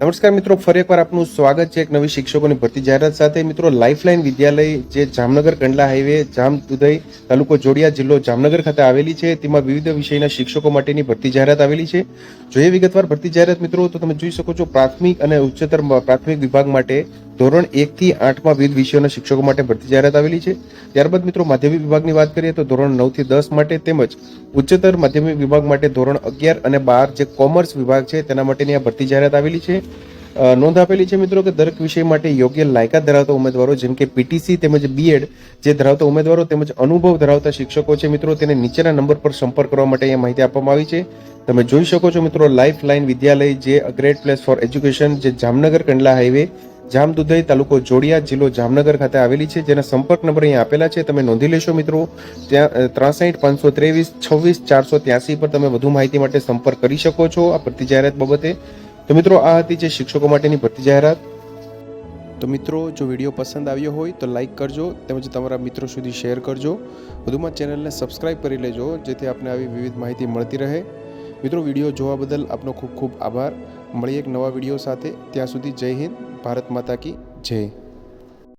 નમસ્કાર મિત્રો, ફરી એકવાર આપનું સ્વાગત છે એક નવી શિક્ષકોની ભરતી જાહેરાત સાથે. મિત્રો લાઇફલાઇન વિદ્યાલય જે જામનગર કંડલા હાઈવે જામ દુધઈ તાલુકો જોડિયા જિલ્લો જામનગર ખાતે આવેલી છે. તેમાં વિવિધ વિષયના શિક્ષકો માટેની ભરતી જાહેરાત આવેલી છે. જોઈએ વિગતવાર ભરતી જાહેરાત મિત્રો, તો તમે જોઈ શકો છો પ્રાથમિક અને ઉચ્ચતર પ્રાથમિક વિભાગ માટે ધોરણ એક થી આઠમાં વિવિધ વિષયોના શિક્ષકો માટે ભરતી જાહેરાત આવેલી છે. ત્યારબાદ મિત્રો માધ્યમિક વિભાગની વાત કરીએ તો ધોરણ નવથી દસ માટે તેમજ ઉચ્ચતર માધ્યમિક વિભાગ માટે ધોરણ અગિયાર અને બાર જે કોમર્સ વિભાગ છે તેના માટેની આ ભરતી જાહેરાત આવેલી છે. નોંધ આપેલી છે મિત્રો કે દરેક વિષય માટે યોગ્ય લાયકાત ધરાવતા ઉમેદવારો જેમ કે પીટીસી તેમજ બીએડ જે ધરાવતા ઉમેદવારો તેમજ અનુભવ ધરાવતા શિક્ષકો છે મિત્રો તેને નીચેના નંબર પર સંપર્ક કરવા માટે અહીંયા માહિતી આપવામાં આવી છે. તમે જોઈ શકો છો મિત્રો લાઈફ લાઇન વિદ્યાલય જે a great place for education જે જામનગર કંડલા હાઈવે જામદુધઈ તાલુકો જોડિયા જિલ્લો જામનગર ખાતે આવેલી છે, જેના સંપર્ક નંબર અહીંયા આપેલા છે. તમે નોંધી લેશો મિત્રો, ત્યાં ત્રાસઠ, પાંચસો ત્રેવીસ, છવ્વીસ, ચારસો ત્યાસી પર તમે વધુ માહિતી માટે સંપર્ક કરી શકો છો આ ભરતી જાહેરાત બાબતે. તો મિત્રો, આ હતી જે શિક્ષકો માટેની ભરતી જાહેરાત. તો મિત્રો, જો વીડિયો પસંદ આવ્યો હોય તો લાઇક કરજો, તેમજ તમારા મિત્રો સુધી શેર કરજો. વધુમાં ચેનલને સબસ્ક્રાઇબ કરી લેજો, જેથી આપને આવી વિવિધ માહિતી મળતી રહે. મિત્રો, વીડિયો જોવા બદલ આપનો ખૂબ ખૂબ આભાર. મળીએ એક નવા વીડિયો સાથે. ત્યાં સુધી જય હિન્દ ભારત માતા કી જય.